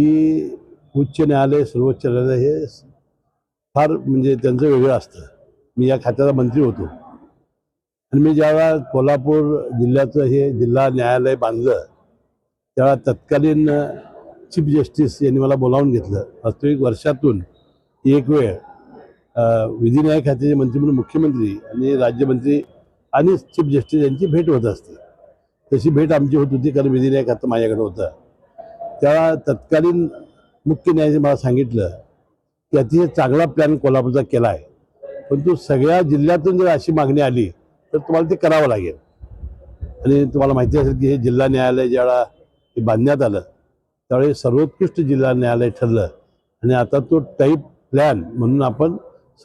की उच्च न्यायालय सर्वोच्च न्यायालय हे फार म्हणजे त्यांचं वेगळं असतं. मी या खात्याचा मंत्री होतो. आणि मी ज्यावेळा कोल्हापूर जिल्ह्याचं हे जिल्हा न्यायालय बांधलं त्यावेळा तत्कालीन चीफ जस्टिस यांनी मला बोलावून घेतलं. वास्तविक वर्षातून एक वेळ विधिन्याय विधी न्याय खात्याचे मंत्री म्हणून मुख्यमंत्री आणि राज्यमंत्री आणि चीफ जस्टिस यांची भेट होत असते. तशी भेट आमची होत होती कारण विधी न्याय खातं माझ्याकडे होतं. त्या तत्कालीन मुख्य न्यायाधीश मला सांगितलं की अतिशय चांगला प्लॅन कोल्हापूरचा केला आहे परंतु सगळ्या जिल्ह्यातून जर अशी मागणी आली तर तुम्हाला ते करावं लागेल. आणि तुम्हाला माहिती असेल की हे जिल्हा न्यायालय ज्यावेळा हे बांधण्यात आलं त्यावेळी सर्वोत्कृष्ट जिल्हा न्यायालय ठरलं. आणि आता तो टाईप प्लॅन म्हणून आपण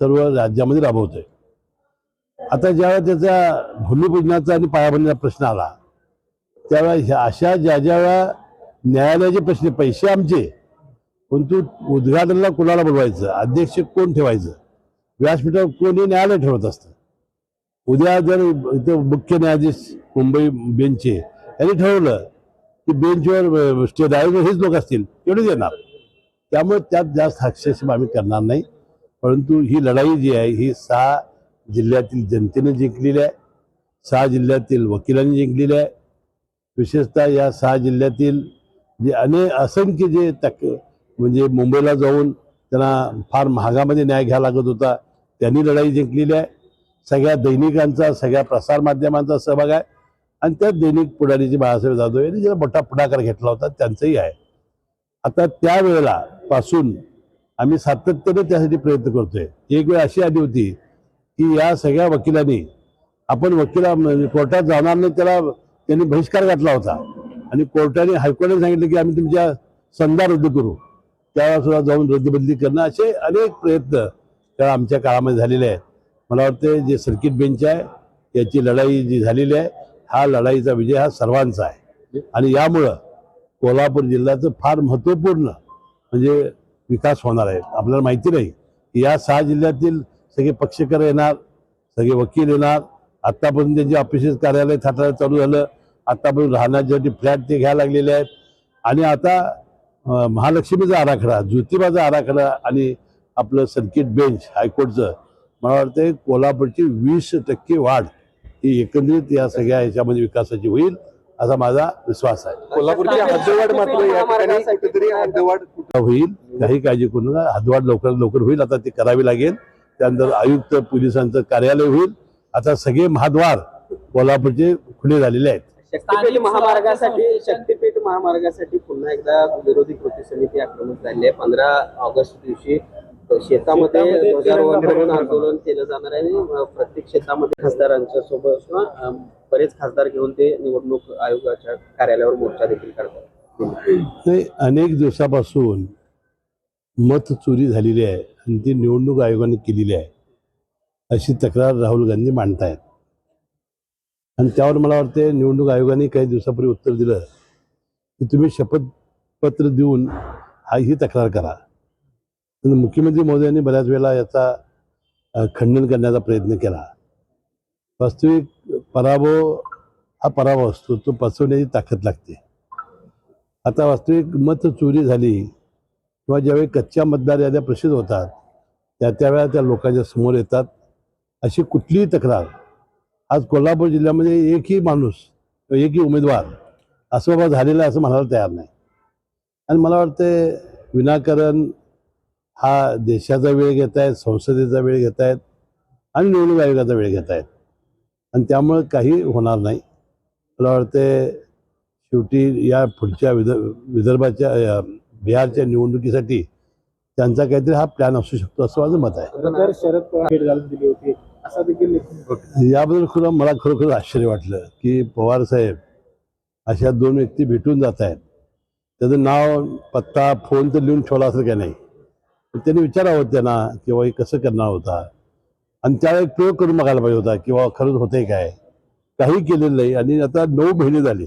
सर्व राज्यामध्ये राबवतोय. आता ज्यावेळेला त्याचा भूमिपूजनाचा आणि पायाभरणीचा प्रश्न आला त्यावेळेला ह्या अशा ज्या ज्या वेळा न्यायालयाचे प्रश्न पैसे आमचे. परंतु उद्घाटनाला कुणाला बोलवायचं? अध्यक्ष कोण ठेवायचं? व्यासपीठावर कोणी न्यायालय ठरवत असतं? उद्या जर इथे मुख्य न्यायाधीश मुंबई बेंचचे यांनी ठरवलं की बेंचवर स्टे आयोग हेच लोक असतील एवढेच येणार. त्यामुळे त्यात जास्त हक्षेप आम्ही करणार नाही. परंतु ही लढाई जी आहे ही सहा जिल्ह्यातील जनतेने जिंकलेली आहे. सहा जिल्ह्यातील वकिलांनी जिंकलेली आहे. विशेषतः या सहा जिल्ह्यातील जे अनेक असंख्य जे तक म्हणजे मुंबईला जाऊन त्यांना फार महागामध्ये न्याय घ्यावा लागत होता त्यांनी लढाई जिंकलेली आहे. सगळ्या दैनिकांचा सगळ्या प्रसारमाध्यमांचा सहभाग आहे. आणि त्या दैनिक पुढारीचे बाळासाहेब जाधव यांनी ज्याला मोठा पुढाकार घेतला होता त्यांचंही आहे. आता त्या वेळेला पासून आम्ही सातत्याने त्यासाठी प्रयत्न करतोय. एक वेळ अशी आली होती की या सगळ्या वकिलांनी आपण वकिला म्हणजे कोर्टात जाणार नाही त्याला त्यांनी बहिष्कार घातला होता. आणि कोर्टाने हायकोर्टाने सांगितलं की आम्ही तुमच्या संधा रद्द करू. त्यावर सुद्धा जाऊन रद्दबदली करणं असे अनेक प्रयत्न त्या आमच्या काळामध्ये झालेले आहेत. मला वाटते जे सर्किट बेंच आहे याची लढाई जी झालेली आहे हा लढाईचा विजय हा सर्वांचा आहे. आणि यामुळं कोल्हापूर जिल्ह्याचं फार महत्त्वपूर्ण म्हणजे विकास होणार आहे. आपल्याला माहिती नाही की या सहा जिल्ह्यातील सगळे पक्षकार येणार सगळे वकील येणार. आत्तापर्यंत त्यांचे ऑफिसेस कार्यालय थाटायला चालू झालं आत्तापर्यंत राहण्यासाठी फ्लॅट ते घ्यायला लागलेले आहेत. आणि आता महालक्ष्मीचा आराखडा ज्योतिबाचा आराखडा आणि आपलं सर्किट बेंच हायकोर्टचं मला वाटतं कोल्हापूरची वीस टक्के वाढ ही एकंदरीत या सगळ्या ह्याच्यामध्ये विकासाची होईल असा माझा विश्वास आहे. कोल्हापूरची हद्दवाढ मात्र होईल? काही काळजी करू नका. हद्दवाढ लवकरात लवकर होईल. आता ती करावी लागेल. त्यानंतर आयुक्त पोलिसांचं कार्यालय होईल. आता सगळे महाद्वार कोल्हापूरचे खुले झालेले आहेत. शक्तीपीठ महामार्गासाठी शक्तीपीठ महामार्गासाठी पुन्हा एकदा विरोधी कृती समिती आक्रमक झाली आहे. पंधरा ऑगस्ट दिवशी शेतामध्ये ध्वजारोहण आंदोलन केलं जाणार आहे. प्रत्येक शेतामध्ये खासदारांच्या सोबत किंवा बरेच खासदार घेऊन ते निवडणूक आयोगाच्या कार्यालयावर मोर्चा देखील करतात नाही अनेक दिवसापासून मत चोरी झालेली आहे आणि ती निवडणूक आयोगाने केलेली आहे. अशी तक्रार राहुल गांधी मांडतायत. आणि त्यावर मला वाटते निवडणूक आयोगाने काही दिवसापूर्वी उत्तर दिलं की तुम्ही शपथपत्र देऊन हा ही तक्रार करा. मुख्यमंत्री महोदयांनी बऱ्याच वेळा याचा खंडन करण्याचा प्रयत्न केला. वास्तविक पराभव हा पराभव असतो तो पचवण्याची ताकद लागते. आता वास्तविक मत चोरी झाली किंवा ज्यावेळी कच्च्या मतदार याद्या प्रसिद्ध होतात त्या त्यावेळेला त्या लोकांच्या समोर येतात अशी कुठलीही तक्रार आज कोल्हापूर जिल्ह्यामध्ये एकही माणूस एकही उमेदवार असं बाबा झालेलं आहे असं म्हणायला तयार नाही. आणि मला वाटते विनाकारण हा देशाचा वेळ घेत आहेत संसदेचा वेळ घेत आहेत आणि निवडणूक आयोगाचा वेळ घेत आहेत आणि त्यामुळं काही होणार नाही. मला वाटते शेवटी या पुढच्या विद विदर्भाच्या बिहारच्या निवडणुकीसाठी त्यांचा काहीतरी हा प्लॅन असू शकतो असं माझं मत आहे. शरद पवार दिली होती असा देखील याबद्दल खरं मला खरोखर आश्चर्य वाटलं की पवार साहेब अशा दोन व्यक्ती भेटून जात आहेत. त्याचं नाव पत्ता फोन तर लिहून ठेवला असेल का नाही? त्यांनी विचारावं त्यांना किंवा हे कसं करणार होता? आणि त्यावेळी प्रयोग करून बघायला पाहिजे होता किंवा खरंच होतंय काय? काही केलेलं नाही आणि आता नऊ महिने झाले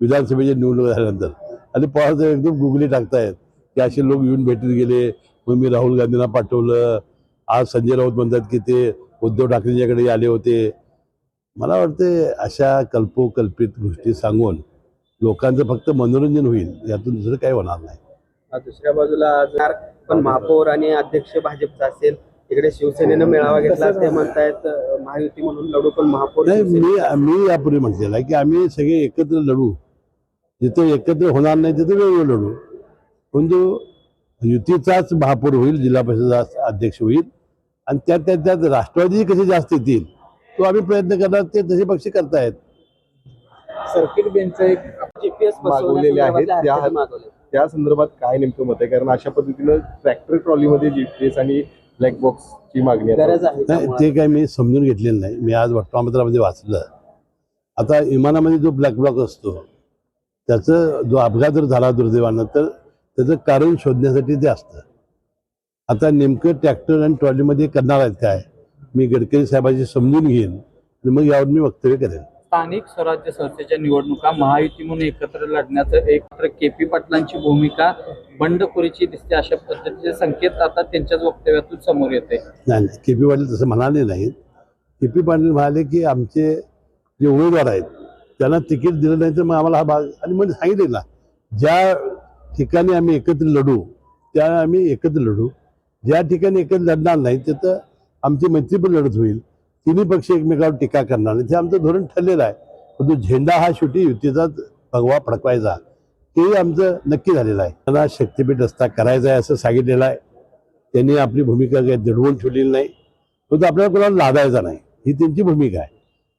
विधानसभेची निवडणूक झाल्यानंतर. आणि पवार साहेब एकदम गुगली टाकतायत की असे लोक येऊन भेटीत गेले. मग मी राहुल गांधींना पाठवलं. आज संजय राऊत म्हणतात की ते उद्धव ठाकरेंच्याकडे आले होते. मला वाटते अशा कल्पोकल्पित गोष्टी सांगून लोकांचं फक्त मनोरंजन होईल यातून दुसरं काही होणार नाही. दुसऱ्या बाजूला आज पण महापौर आणि अध्यक्ष भाजपचा असेल इकडे शिवसेनेनं मेळावा घेतला ते म्हणतायत महायुती म्हणून लढू पण महापौर नाही. मी मी यापूर्वी म्हटलेलं आहे की आम्ही सगळे एकत्र लढू. जिथे एकत्र होणार नाही तिथे वेगवेगळं लढू. परंतु युतीचाच महापौर होईल जिल्हा परिषद अध्यक्ष होईल. आणि त्यात त्यात त्यात राष्ट्रवादी कसे जास्त येतील तो आम्ही प्रयत्न करणार ते तसे पक्ष करतायत. सर्किट बेंचचं एक जीपीएस मागवलेले आहेत. त्या- त्या संदर्भात काय नेमकं मत आहे? कारण अशा पद्धतीनं ट्रॅक्टर ट्रॉलीमध्ये जीपीएस आणि ब्लॅक बॉक्सची मागणी आहे. ते काय मी समजून घेतलेलं नाही. मी आज वर्तमानपत्रामध्ये वाचलं आता विमानामध्ये जो ब्लॅक ब्लॉक असतो त्याचं जो अपघात जर झाला दुर्दैवानं तर त्याचं कारण शोधण्यासाठी ते असतं. आता नेमकं ट्रॅक्टर आणि ट्रॉलीमध्ये करणार आहेत काय? मी गडकरी साहेबांशी समजून घेईन आणि मग यावर मी वक्तव्य करेन. स्थानिक स्वराज्य संस्थेच्या निवडणुका महायुती म्हणून एकत्र लढण्याचं एकत्र के पी पाटलांची भूमिका बंडखोरीची दिसते अशा पद्धतीचे संकेत आता त्यांच्याच वक्तव्यातून समोर येते. नाही नाही. के पी पाटील तसं म्हणाले नाहीत. के पी पाटील म्हणाले की आमचे जे उमेदवार आहेत त्यांना तिकीट दिलं नाही तर मग आम्हाला हा भाग आणि म्हणजे सांगितले ना ज्या ठिकाणी आम्ही एकत्र लढू त्या आम्ही एकत्र लढू. ज्या ठिकाणी एकत्र लढणार नाही तिथं आमची मैत्री पण लढत होईल. तिन्ही पक्ष एकमेकावर टीका करणार नाही. ते आमचं धोरण ठरलेलं आहे. परंतु झेंडा हा शेवटी युतीचाच भगवा फडकवायचा. तेही आमचं नक्की झालेलं आहे. त्यांना शक्तीपीठ रस्ता करायचा आहे असं सांगितलेलं आहे. त्यांनी आपली भूमिका काही दडवून ठेवलेली नाही. परंतु आपल्याला कोणाला लादायचा नाही. ही त्यांची भूमिका आहे.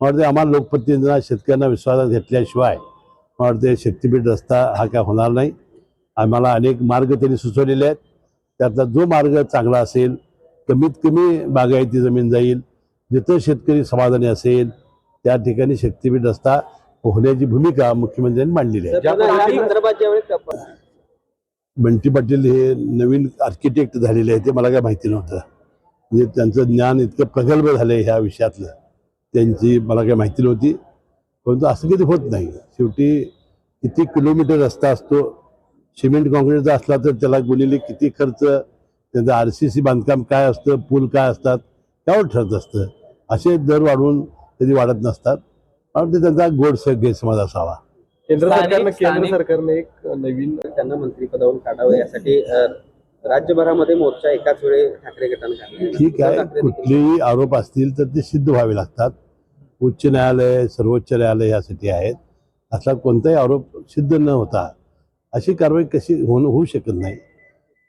मला वाटते आम्हाला लोकप्रतिनिधींना शेतकऱ्यांना विश्वासात घेतल्याशिवाय मला वाटते शक्तीपीठ रस्ता हा काय होणार नाही. आम्हाला अनेक मार्ग त्यांनी सुचवलेले आहेत. त्यातला जो मार्ग चांगला असेल कमीत कमी बागायती जमीन जाईल जिथं शेतकरी समाधानी असेल त्या ठिकाणी शक्तीपीठ रस्ता होण्याची भूमिका मुख्यमंत्र्यांनी मांडलेली आहे. बंटी पाटील हे नवीन आर्किटेक्ट झालेले आहे ते मला काय माहिती नव्हतं. म्हणजे त्यांचं ज्ञान इतकं प्रगल्भ झालं ह्या विषयातलं. त्यांची मला काही माहिती नव्हती. परंतु असं कधी होत नाही. शेवटी किती किलोमीटर रस्ता असतो सिमेंट कॉन्क्रीटचा असला तर त्याला गुणिले किती खर्च त्याचं आर सी सी बांधकाम काय असतं पूल काय असतात त्यावर ठरत असतं. असे दर वाढवून कधी वाढत नसतात. वाटतं त्यांचा गोड स- गैरसमज असावा केंद्र सरकारनं केंद्र सरकारनं एक नवीन त्यांना मंत्रिपदावरून काढावं यासाठी राज्यभरामध्ये मोर्चा एकाच वेळी ठाकरे गटाने काढला. ठीक आहे. कुठलेही आरोप असतील तर ते सिद्ध व्हावे लागतात. उच्च न्यायालय सर्वोच्च न्यायालय यासाठी आहेत. असला कोणताही आरोप सिद्ध न होता अशी कारवाई कशी होणं होऊ शकत नाही.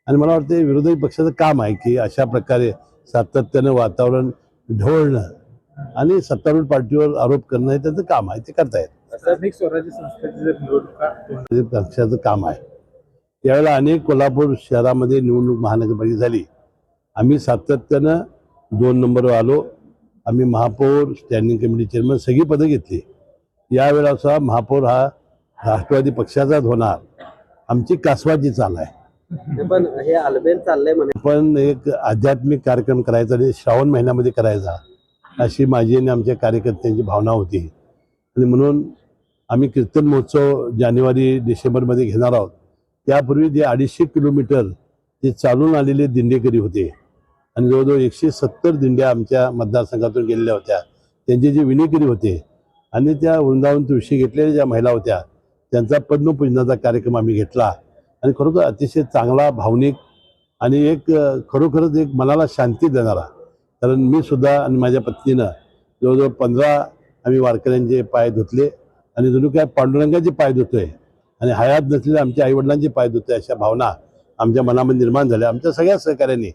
आणि मला वाटते विरोधी पक्षाचं काम आहे की अशा प्रकारे सातत्यानं वातावरण ढवळणं आणि सत्तारूढ पार्टीवर आरोप करणं हे त्यांचं काम आहे ते करतायत. स्वराज्य पक्षाचं काम आहे. यावेळेला अनेक कोल्हापूर शहरामध्ये निवडणूक महानगरपालिका झाली. आम्ही सातत्यानं दोन नंबरवर आलो. आम्ही महापौर स्टँडिंग कमिटी चेअरमन सगळी पदं घेतली. यावेळेला असा महापौर हा राष्ट्रवादी पक्षाचाच होणार. आमची कासवाची चाल आहे. पण हे आलबेल चाललंय म्हणे. पण एक आध्यात्मिक कार्यक्रम करायचा आणि श्रावण महिन्यामध्ये करायचा अशी माझी आणि आमच्या कार्यकर्त्यांची भावना होती. आणि म्हणून आम्ही कीर्तन महोत्सव जानेवारी डिसेंबरमध्ये घेणार आहोत. त्यापूर्वी जे अडीचशे किलोमीटर ते चालून आलेले दिंडेकरी होते. आणि जवळजवळ एकशे सत्तर दिंड्या आमच्या मतदारसंघातून गेलेल्या होत्या. त्यांचे जे विनेकरी होते आणि त्या वृंदावन तुळशी घेतलेल्या ज्या महिला होत्या त्यांचा पद्मपूजनाचा कार्यक्रम आम्ही घेतला. आणि खरोखर अतिशय चांगला भावनिक आणि एक खरोखरच एक मनाला शांती देणारा. कारण मी सुद्धा आणि माझ्या पत्नीनं जवळजवळ पंधरा आम्ही वारकऱ्यांचे पाय धुतले आणि जणू काय पांडुरंगाचे पाय धुतोय आणि हयात नसलेल्या आमच्या आईवडिलांचे पाय धुतोय अशा भावना आमच्या मनामध्ये निर्माण झाल्या. आमच्या सगळ्या सहकाऱ्यांनी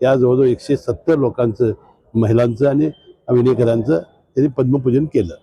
या जवळजवळ एकशे सत्तर लोकांचं महिलांचं आणि विनेकरांचं त्यांनी पद्मपूजन केलं.